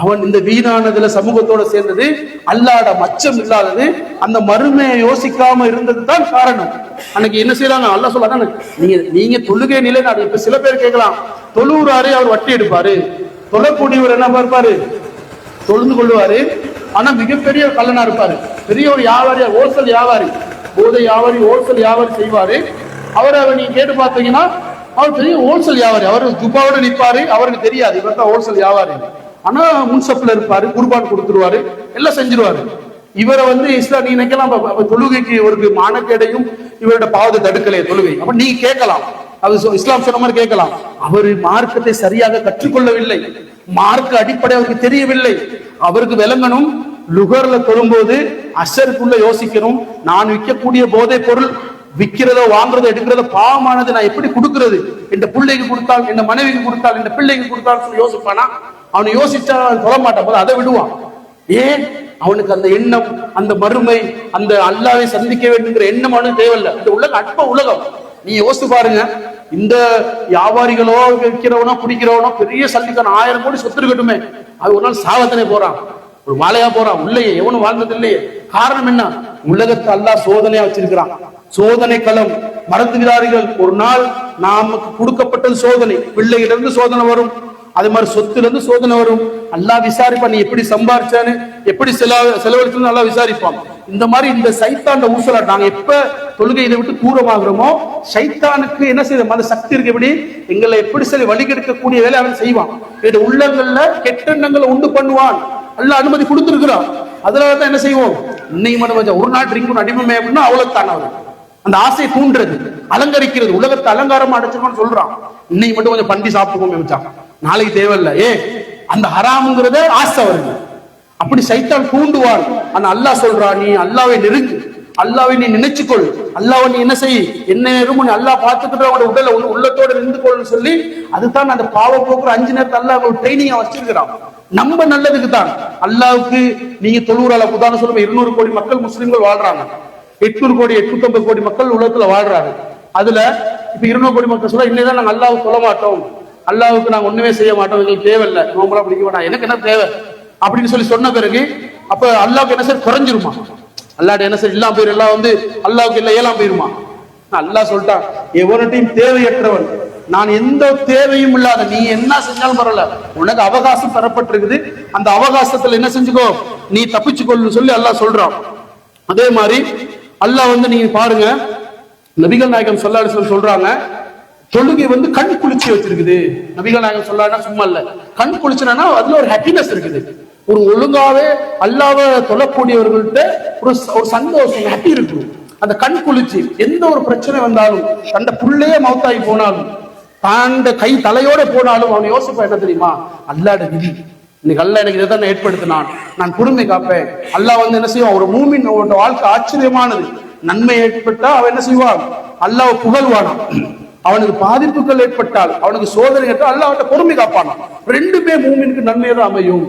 அவன் இந்த வீணானதுல சமூகத்தோட சேர்ந்தது அல்லாட மச்சம் இல்லாதது அந்த மறுமையை யோசிக்காம இருந்தது தான் காரணம். அன்னைக்கு என்ன செய்யறாங்க அல்ல சொல்லாங்க நீங்க நீங்க தொழுகை நிலைநாடு இப்ப சில பேர் கேட்கலாம். தொழுவுறாரு அவர் வட்டி எடுப்பாரு. தொழக்கூடியவர் என்ன பார்ப்பாரு? தொழுந்து கொள்வாரு ஆனா மிகப்பெரிய கல்லனா இருப்பாரு. பெரிய ஒரு வியாபாரி ஹோல்சேல் வியாபாரி. போதை வியாபாரி ஹோல்சேல் வியாபாரி செய்வாரு. அவரை அவர் நீங்க கேட்டு பார்த்தீங்கன்னா அவர் பெரிய ஹோல்சேல் வியாபாரி அவர் ஜுப்பாவோட நிற்பாரு அவருக்கு தெரியாது. இவர் தான் ஹோல்சேல் வியாபாரி ஆனா முன்சப்ல இருப்பாரு குர்பான் கொடுத்துருவாரு எல்லாம் செஞ்சிருவாரு. இவரை வந்து இஸ்லாம் நீ நினைக்கலாம் தொழுகைக்கு இவருக்கு மானக்கேடையும் இவரோட பாவத்தை தடுக்கலையே தொழுகை. அப்ப நீ கேட்கலாம். அது இஸ்லாம் சொன்ன மாதிரி கேட்கலாம். அவர் மார்க்கத்தை சரியாக கற்றுக்கொள்ளவில்லை. மார்க்க அடிப்படை அவருக்கு தெரியவில்லை. அவருக்கு விளங்கணும் லுகர்ல தொழும்போது அசருக்குள்ள யோசிக்கணும். நான் விற்கக்கூடிய போதை பொருள் விற்கிறதோ வாங்குறதோ எடுக்கிறதோ பாவமானது நான் எப்படி கொடுக்கறது? இந்த பிள்ளைக்கு கொடுத்தால் இந்த மனைவிக்கு கொடுத்தால் இந்த பிள்ளைக்கு கொடுத்தால் சொல்லி யோசிப்பானா? அவனை யோசிச்சா அவன் சொல்ல மாட்டான். போது அதை விடுவான். ஏன்? அவனுக்கு அந்த எண்ணம் அந்த மறுமை அந்த அல்லாவை சந்திக்க வேண்டுங்கிற எண்ணம் அவனுக்கு தேவையில்லை. இந்த உலகம் அற்ப உலகம். நீ யோசித்து பாருங்க. இந்த வியாபாரிகளோ விற்கிறவனோ குடிக்கிறவனோ பெரிய சல்லிக்கான ஆயிரம் கோடி சொத்து இருக்கட்டுமே. அது ஒரு நாள் சாவத்தனை போறான். ஒரு மாலையா போறான் உள்ளேயே. எவனும் வாழ்ந்தது இல்லையே காரணம் என்ன? உலகத்தை அல்லா சோதனையா வச்சிருக்கிறான். சோதனை களம். மறந்துகிறார்கள் ஒரு நாள் நமக்கு கொடுக்கப்பட்டது சோதனை. பிள்ளையிலிருந்து சோதனை வரும். அது மாதிரி சொத்துல இருந்து சோதனை வரும். நல்லா விசாரிப்பான் நீ எப்படி சம்பாரிச்சான்னு? எப்படி செலவு செலவழிச்சுன்னு நல்லா விசாரிப்பான். இந்த மாதிரி இந்த சைத்தாண்ட ஊசலா நாங்க எப்ப தொழுகை இதை விட்டு தூரமாகிறோமோ சைத்தானுக்கு என்ன செய்ய அந்த சக்தி இருக்கு எப்படி? எங்களை எப்படி சரி வழிகெடுக்கக்கூடிய வேலை அவன் செய்வான். இது உள்ளங்கள்ல கெட்டெண்ணங்களை உண்டு பண்ணுவான். அல்ல அனுமதி கொடுத்திருக்கிறான் அதனால தான் என்ன செய்வோம்? இன்னைக்கு மட்டும் கொஞ்சம் ஒரு நாள் ட்ரிங்க் அடிமை அப்படின்னா அவ்வளவு தான் அவர். அந்த ஆசையை தூண்டுறது அலங்கரிக்கிறது உலகத்தை அலங்காரமா அடைச்சிருக்கோம்னு சொல்றான். இன்னைக்கு மட்டும் கொஞ்சம் பண்டி சாப்பிட்டுக்கோங்க வச்சான் நாளைக்கு தேவையில்ல. ஏ அந்த ஹராமுங்கிறத ஆசை வருது அப்படி சைத்தான் தூண்டுவான் ஆனா அல்லாஹ் சொல்றா நீ அல்லாவை நெருங்கு. அல்லாவை நீ நினைச்சுக்கொள். அல்லாவை நீ என்ன செய்? என்ன நேரமும் நீ அல்லாஹ் பார்த்துக்கிட்டு அவனோட உடலை உள்ள- உள்ளத்தோட நின்று கொள்னு சொல்லி அதுதான் அந்த பாவ போக்குற அஞ்சு நேரத்தை அல்லா ஒரு ட்ரைனிங் வச்சிருக்கிறான். நம்ம நல்லதுக்கு தான். அல்லாவுக்கு நீங்க தொண்ணூறு உதாரணம் சொல்லுங்க இருநூறு கோடி மக்கள் முஸ்லிம்கள் வாழ்றாங்க. எட்நூறு கோடி எட்நூத்தி கோடி மக்கள் உலகத்துல வாழ்றாங்க. அதுல இப்ப இருநூறு கோடி மக்கள் சொல்ல இன்னைதான் நாங்க அல்லாவுக்கு சொல்ல மாட்டோம். அல்லாவுக்கு நாங்க ஒண்ணுமே செய்ய மாட்டோம். எங்களுக்கு தேவையில்லை. நோம்பலாம் பிடிக்க மாட்டோம் எனக்கு என்ன தேவை? அப்படின்னு சொல்லி சொன்ன பிறகு அப்ப அல்லாவுக்கு என்ன சார் குறைஞ்சிருமா? அல்லாட்ட என்ன சார் இல்லாம போயிரு எல்லாம் வந்து அல்லாவுக்கு இல்லை ஏலாம் போயிருமா அல்லாஹ் சொல்லிட்டான் எவனட்டையும் தேவையற்றவன் நான் எந்த தேவையும் இல்லாத நீ என்ன செஞ்சாலும் பரவாயில்ல உனக்கு அவகாசம் தரப்பட்டிருக்குது. அந்த அவகாசத்துல என்ன செஞ்சுக்கோ நீ தப்பிச்சுக்கொள்ளு சொல்லி அல்லாஹ் சொல்றான். அதே மாதிரி அல்லாஹ் வந்து நீங்க பாருங்க நபிகள் நாயகம் சொல்லாடு சொல்றாங்க தொழுகை வந்து கண் குளிச்சு வச்சிருக்குது. நபிகள் நாயகம் சொல்லாருன்னா சும்மா இல்ல. கண் குளிச்சுனா அதுல ஒரு ஹாப்பினஸ் இருக்குது. ஒரு ஒழுங்காவே அல்லாவ தொழக்கூடியவர்கள்ட்ட ஒரு ஒரு சந்தோஷம் ஹாப்பி இருக்கு அந்த கண் குளிர்ச்சி எந்த ஒரு பிரச்சனை வந்தாலும் தண்ட புள்ளையே மௌத்தாகி போனாலும் தாண்ட கை தலையோட போனாலும் அவன் யோசிப்பா என்ன தெரியுமா? அல்லாட விதி. இன்னைக்கு அல்லாஹ் எனக்கு இதை தான் ஏற்படுத்தினான். நான் பொறுமை காப்பேன். அல்லாஹ் வந்து என்ன செய்வான்? ஒரு மூமின் அவனோட வாழ்க்கை ஆச்சரியமானது. நன்மை ஏற்பட்டா அவன் என்ன செய்வான்? அல்லாஹ் புகழ்வானான் அவனுக்கு பாதிப்புகள் ஏற்பட்டால் அவனுக்கு சோதனை ஏற்றால் அல்லாஹ் அவன்கிட்ட பொறுமை காப்பானான் ரெண்டுமே மூமினுக்கு நன்மையை தான் அமையும்.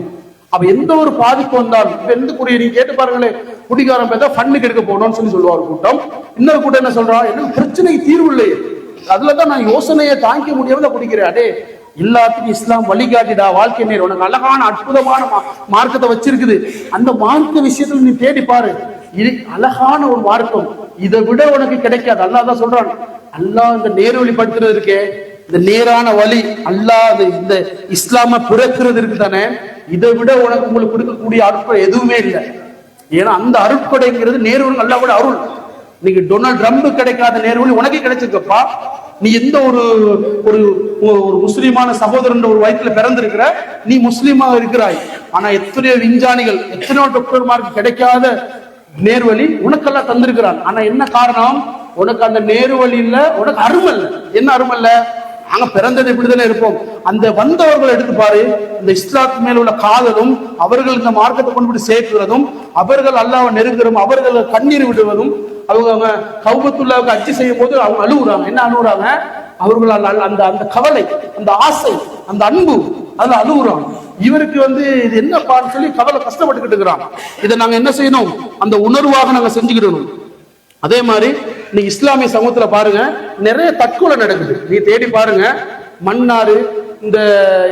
அப்ப எந்த ஒரு பாதிப்பு வந்தாலும் இப்ப எந்த கூடிய நீங்க கேட்டு பாருங்களேன் குடிகாரன் பேர் ஃபண்ணுக்கு எடுக்க போனோம்னு சொல்லி சொல்லுவார் கூட்டம். இன்னொரு கூட்டம் என்ன சொல்றா? எனக்கு பிரச்சனைக்கு தீர்வு இல்லையே. அதுலதான் நான் யோசனையை தாங்கிக்க முடியாம குடிக்கிறேன். அடே எல்லாத்துக்கும் இஸ்லாம் வழிகாட்டிடா வாழ்க்கை நேர் உனக்கு அழகான அற்புதமான மா- மார்க்கத்தை வச்சிருக்குது. அந்த மார்க்க விஷயத்துல நீ தேடி பாரு. இது அழகான ஒரு மார்க்கம். இதை விட உனக்கு கிடைக்காது. அல்லாஹ் தான் சொல்றான். அல்லாஹ் இந்த நேர்வழிப்படுத்துறது இருக்கே இந்த நேரான வழி அல்லாது இந்த- இஸ்லாம பிறக்கிறது தானே இதை விட உனக்கு உங்களுக்கு கொடுக்கக்கூடிய அருட்கொடை எதுவுமே இல்லை. ஏன்னா அந்த அருட்கொடைங்கிறது நேர்வழி அல்லாவோட அருள். நீங்க டொனால்ட் ட்ரம்ப் கிடைக்காத நேர்வழி உனக்கு கிடைச்சிருக்கப்பா. நீ எந்த ஒரு ஒரு ஒரு முஸ்லீமான சகோதரன் ஒரு வயிற்றுல பிறந்திருக்கிற நீ முஸ்லீமாக இருக்கிறாய். ஆனா எத்தனையோ விஞ்ஞானிகள் எத்தனையோ டாக்டர்மாருக்கு கிடைக்காத நேர்வழி உனக்கெல்லாம் தந்திருக்கிறான். ஆனா என்ன காரணம்? உனக்கு அந்த நேர்வழியில உனக்கு அருமை என்ன அருமல்ல? நாங்க பிறந்தது இப்படிதானே இருப்போம் அந்த வந்தவர்கள் எடுத்து பாரு. இந்த இஸ்லாத்து மேல உள்ள காதலும் அவர்கள் இந்த மார்க்கத்தை கொண்டு போய் சேர்க்கிறதும் அவர்கள் அல்லாவை நெருங்குறதும் அவர்கள் கண்ணீர் விடுவதும் அவங்க அவங்க கௌபத்துள்ளாவுக்கு அச்சு செய்யும் போது அவங்க அழுகுறாங்க. என்ன அழுகுறாங்க? அவர்கள் அந்த அந்த கவலை அந்த ஆசை அந்த அன்பு அதுல அழுகுறாங்க. இவருக்கு வந்து இது என்னப்பான்னு சொல்லி கவலை கஷ்டப்பட்டுக்கிட்டு இருக்கிறான் இதை நாங்க என்ன செய்யணும்? அந்த உணர்வாக நாங்க செஞ்சுக்கிடணும். அதே மாதிரி இன்னைக்கு இஸ்லாமிய சமூகத்துல பாருங்க நிறைய தற்கொலை நடக்குது. நீ தேடி பாருங்க மன்னாறு இந்த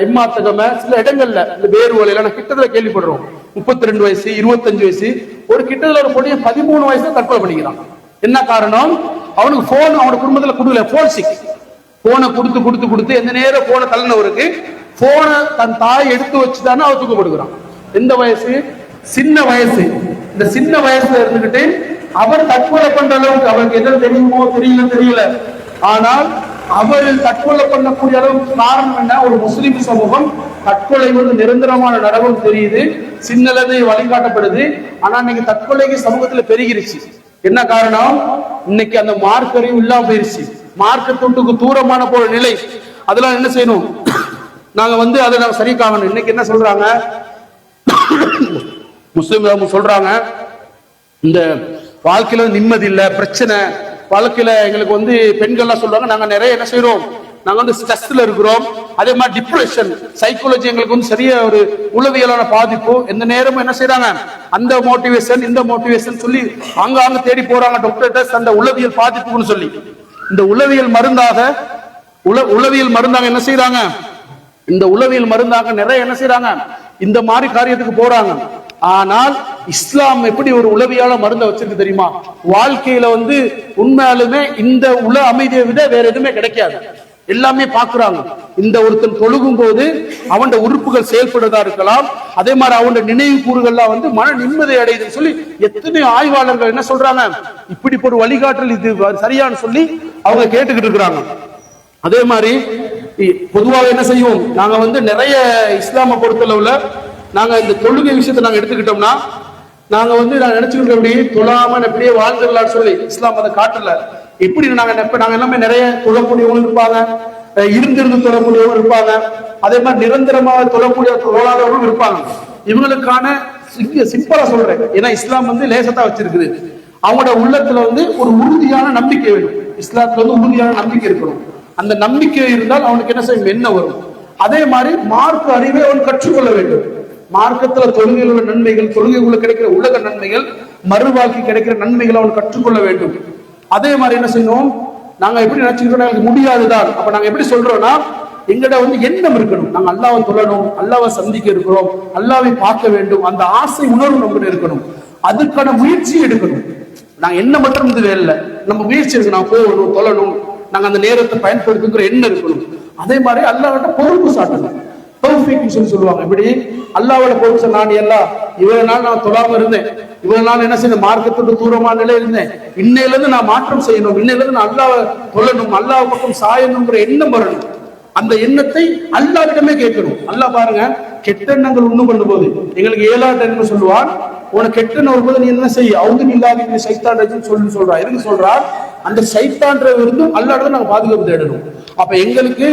எம்மாத்தகம சில இடங்கள்ல இந்த வேறுவலையில நான் கிட்டத்துல கேள்விப்படுறோம். முப்பத்தி ரெண்டு வயசு இருபத்தஞ்சு வயசு ஒரு கிட்டத்துல ஒரு பொடிய பதிமூணு வயசுல தற்கொலை பண்ணிக்கிறான். என்ன காரணம்? அவனுக்கு போன் அவனோட குடும்பத்துல கொடுக்கல போன் சிக் போனை கொடுத்து கொடுத்து கொடுத்து எந்த நேரம் போனை தள்ளினவருக்கு போனை தன் தாய் எடுத்து வச்சுதானே அவன் தூக்கப்படுகிறான். எந்த வயசு? சின்ன வயசு. இந்த சின்ன வயசுல இருந்துகிட்டு அவர் தற்கொலை பண்ற அளவுக்கு அவருக்கு எதுவும் தெரியுமோ தெரியல தெரியல. ஆனால் அவர் தற்கொலை பண்ணக்கூடிய அளவுக்கு காரணம் என்ன? ஒரு முஸ்லிம் சமூகம் தற்கொலை வந்து நிரந்தரமான நடவடிக்கை தெரியுது சின்னலது வழிகாட்டப்படுது. ஆனா இன்னைக்கு தற்கொலைக்கு சமூகத்துல பெருகிருச்சு. என்ன காரணம்? இன்னைக்கு அந்த மார்க்கரையும் இல்லாம போயிருச்சு. மார்க்க தொட்டுக்கு தூரமான போற நிலை. அதெல்லாம் என்ன செய்யணும்? நாங்க வந்து அதை நாங்க சரி காணணும். இன்னைக்கு என்ன சொல்றாங்க? முஸ்லிம் சொல்றாங்க இந்த வாழ்க்கையில நிம்மதி இல்லை பிரச்சனை. வாழ்க்கையில எங்களுக்கு வந்து பெண்கள்லாம் சொல்றாங்க நாங்க நிறைய என்ன செய்யறோம் நாங்க வந்து ஸ்ட்ரெஸ்ல இருக்கிறோம். அதே மாதிரி டிப்ரெஷன் சைக்காலஜி எங்களுக்கு வந்து சரியா ஒரு உளவியலான பாதிப்பு. எந்த நேரமும் என்ன செய்யறாங்க அந்த மோட்டிவேஷன் இந்த மோட்டிவேஷன் சொல்லி அங்க தேடி போறாங்க டாக்டர்கிட்ட அந்த உளவியல் பாதிப்புன்னு சொல்லி. இந்த உளவியல் மருந்தாக உள உளவியல் மருந்தாக என்ன செய்யறாங்க இந்த உளவியல் மருந்தாக நிறைய என்ன செய்யறாங்க இந்த மாதிரி காரியத்துக்கு போறாங்க. ஆனால் இஸ்லாம் எப்படி ஒரு உளவியான மருந்தை வச்சிருக்கு தெரியுமா? வாழ்க்கையில வந்து உண்மையாலுமே இந்த உல அமைதியை விட வேற எதுவுமே கிடைக்காது. எல்லாமே பாக்குறாங்க. இந்த ஒருத்தன் தொழுகும் போது அவன் உறுப்புகள் செயல்படுறதா இருக்கலாம். அதே மாதிரி அவனோட நினைவு கூறுகள்லாம் வந்து மன நிம்மதி அடையுதுன்னு சொல்லி எத்தனை ஆய்வாளர்கள் என்ன சொல்றாங்க? இப்படி ஒரு வழிகாட்டல் இது சரியான்னு சொல்லி அவங்க கேட்டுக்கிட்டு இருக்கிறாங்க. அதே மாதிரி பொதுவாக என்ன செய்வோம்? நாங்க வந்து நிறைய இஸ்லாம பொறுத்தளவுல நாங்க இந்த தொழுகை விஷயத்தை நாங்க எடுத்துக்கிட்டோம்னா நாங்க வந்து நான் நினைச்சுக்கிட்டு எப்படி தொழாம எப்படியே வாழ்ந்துடலாம்னு சொல்லி இஸ்லாம் அதை காட்டல. எப்படி நாங்க நாங்க எல்லாமே நிறைய தொழக்கூடியவங்களும் இருப்பாங்க. இருந்திருந்து தொழக்கூடியவங்க இருப்பாங்க. அதே மாதிரி நிரந்தரமாக தொழக்கூடிய தொழாதவர்களும் இருப்பாங்க. இவங்களுக்கான சிம்பிளா சொல்றேன். ஏன்னா இஸ்லாம் வந்து லேசத்தா வச்சிருக்குது. அவங்களோட உள்ளத்துல வந்து ஒரு உறுதியான நம்பிக்கை வேணும். இஸ்லாத்துல வந்து உறுதியான நம்பிக்கை இருக்கணும். அந்த நம்பிக்கை இருந்தால் அவனுக்கு என்ன செய்யும்? என்ன வரும்? அதே மாதிரி மார்க்க அறிவை அவன் கற்றுக்கொள்ள வேண்டும். மார்க்கத்துல தொழுகையில் உள்ள நன்மைகள் தொழுகைக்குள்ள கிடைக்கிற உலக நன்மைகள் மறுவாழ்க்கை கிடைக்கிற நன்மைகளை அவன் கற்றுக்கொள்ள வேண்டும். அதே மாதிரி என்ன செய்யணும்? நாங்க எப்படி நினைச்சுக்கிறோம்? எனக்கு முடியாதுதான். அப்ப நாங்க எப்படி சொல்றோம்னா எங்கட வந்து எண்ணம் இருக்கணும். நாங்க அல்லாவை தொழணும் அல்லாவை சந்திக்க இருக்கிறோம் அல்லாவை பார்க்க வேண்டும். அந்த ஆசை உணர்வு நம்மகிட்ட இருக்கணும். அதுக்கான முயற்சி எடுக்கணும். நாங்க என்ன மட்டும் இது வேலை நம்ம முயற்சி இருக்கு. நான் போகணும் தொழணும். நாங்க அந்த நேரத்தை பயன்படுத்துங்கிற எண்ணம் இருக்கணும். அதே மாதிரி அல்லாவிட்ட பொறுப்பு சாட்டணும். தௌஃபிக்னு சொல்லி சொல்லுவாங்க. இப்படி அல்லாவோட பொறுப்பு நான் எல்லாம் இவ்வளவு நாள் நான் தொழாம இருந்தேன். இவ்வளவு நாள் என்ன செய்யணும் மார்க்கத்தோட தூரமான நிலையில இருந்தேன். இன்னையில இருந்து நான் மாற்றம் செய்யணும். இன்னையில இருந்து நான் அல்லாவை தொழணும். அல்லாஹ் பக்கம் சாயணுங்கிற எண்ணம் வரணும். அந்த எண்ணத்தை அல்லாவிடமே கேட்கணும். அல்லாஹ் பாருங்க கெட்ட எண்ணங்கள் ஒண்ணும் பண்ணும்போது எங்களுக்கு ஏழாவது என்ன சொல்லுவான் உனக்கு கெட்ட எண்ணம் வரும்போது நீ என்ன செய்ய? அவங்க இல்லாத சைத்தான் சொல்லி சொல்றா. எதுக்கு சொல்றா? அந்த சைத்தான்ற இருந்தும் அல்லாட நாங்க பாதுகாப்பு தேடணும். அப்ப எங்களுக்கு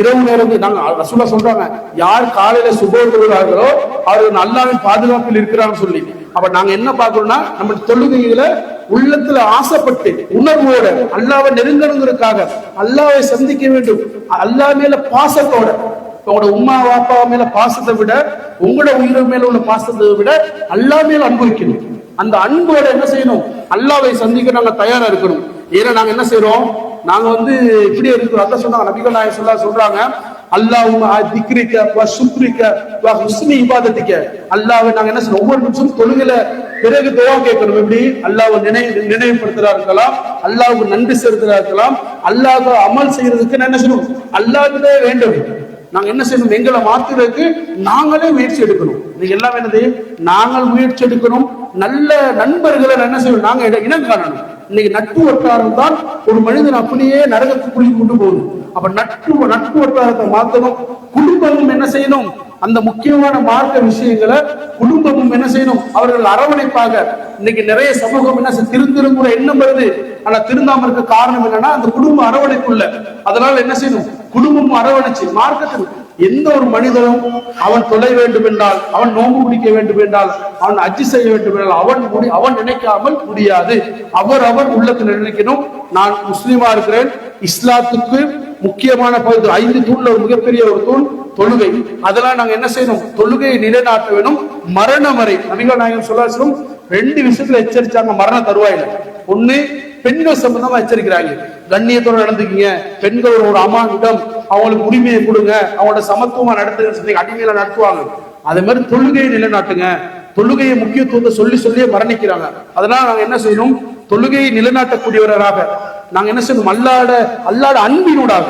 இரவு நேரம் நாங்க ரசூலா சொல்றாங்க யார் காலையில சுபோர் தொழுகிறார்களோ அவர்கள் நல்லாவே பாதுகாப்பில் இருக்கிறாங்க சொல்லி. அப்ப நாங்க என்ன பாக்குறோம்னா நம்ம தொழுகைகளை உள்ளத்துல ஆசைப்பட்டு உணர்வோட அல்லாவை நெருங்கணுங்கிறதுக்காக அல்லாவை சந்திக்க வேண்டும். அல்லாஹ் மேல பாசத்தோட உங்களோட உமா வாப்பா மேல பாசத்தை விட உங்களோட உயிரை மேல உள்ள பாசத்தை விட அல்லாஹ் மேல அன்பு வைக்கணும். அந்த அன்போட என்ன செய்யணும்? அல்லாவை சந்திக்க நாங்க தயாரா இருக்கணும். ஏன்னா நாங்க என்ன செய்யறோம் நாங்க வந்து இப்படி இருக்கிறோம் அதான் சொன்னாங்க. நபிகள் நாயகம் சொல்லா சொல்றாங்க அல்லாஹ் திக்ரிக்க வா சுக்ரிக்க வா ஹுஸ்னி இபாதத்திக்க. அல்லாஹ் நாங்க என்ன செய்யணும் ஒவ்வொரு நிமிஷம் தொழுகையில பிறகு துவா கேட்கணும். எப்படி? அல்லாஹ் நினைவு நினைவுபடுத்துறா இருக்கலாம். அல்லாஹ்வுக்கு நன்றி செலுத்துறா இருக்கலாம். அல்லாஹ் அமல் செய்யறதுக்கு என்ன செய்யணும்? அல்லாஹ்வே வேண்டும். நாங்க என்ன செய்யணும்? எங்களை மாத்துறதுக்கு நாங்களே முயற்சி எடுக்கணும். இன்னைக்கு எல்லாம் என்னது? நாங்கள் முயற்சி எடுக்கணும். நல்ல நண்பர்களை என்ன செய்யணும்? நாங்க இடம் காணணும். இன்னைக்கு நட்பு வட்டாரம் தான் ஒரு மனிதன் அப்படியே நரகத்துக்குள்ளி கொண்டு போகுது. அப்ப நட்பு நட்பு வட்டாரத்தை மாத்தணும். குடும்பமும் என்ன செய்யணும்? அந்த முக்கியமான மார்க்க விஷயங்களை குடும்பமும் என்ன செய்யணும்? அவர்கள் அரவணைப்பாக. இன்னைக்கு நிறைய சமூகம் என்ன செய்ய- திருந்திருங்கிற எண்ணம் வருது. ஆனா திருந்தாம இருக்க காரணம் என்னன்னா அந்த குடும்ப அரவணைப்புள்ள. அதனால என்ன செய்யணும்? குடும்பமும் அரவணைச்சு மார்க்கத்தில் எந்த ஒரு மனிதனும் அவன் தொலை வேண்டும் என்றால் அவன் நோன்பு பிடிக்க வேண்டும் என்றால் அவன் அச்சு செய்ய வேண்டும் என்றால் அவன் முடி அவன் நினைக்காமல் முடியாது. அவர் அவர் உள்ளத்தில் நினைக்கணும். நான் முஸ்லீமா இருக்கிறேன். இஸ்லாத்துக்கு முக்கியமான பகுதி ஐந்து தூண்ல ஒரு மிகப்பெரிய ஒரு தூண் தொழுகை. அதெல்லாம் நாங்க என்ன செய்யணும்? தொழுகையை நிலைநாட்ட வேணும். மரண வரை. நபிகள் நாயகம் சொல்லாசலும் ரெண்டு விஷயத்துல எச்சரிச்சாங்க மரண தருவாயில. ஒண்ணு பெண்கள் சம்பந்தமா எச்சரிக்கிறாங்க. கண்ணியத்தோட நடந்துக்கீங்க. பெண்கள் ஒரு அம்மாவிடம் அவங்களுக்கு உரிமையை கொடுங்க. அவங்களோட சமத்துவமா நடத்துங்கன்னு சொல்லி அடிமையில நடத்துவாங்க. அதே மாதிரி தொழுகையை நிலைநாட்டுங்க. தொழுகையை முக்கியத்துவத்தை சொல்லி சொல்லியே மரணிக்கிறாங்க. அதனால நாங்க என்ன செய்யணும்? தொழுகையை நிலைநாட்டக்கூடியவராக நாங்க என்ன செய்யணும்? அல்லாட அல்லாட அன்பினூடாக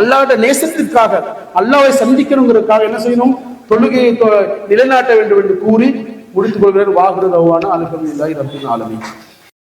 அல்லாட நேசத்திற்காக அல்லாவை சந்திக்கணுங்கிறதுக்காக என்ன செய்யணும்? தொழுகையை நிலைநாட்ட வேண்டும் என்று கூறி முடித்துக் கொள்கிறேன். வாகுறதவான அலுவலகம் இல்லாய் ரப்பின் ஆலமி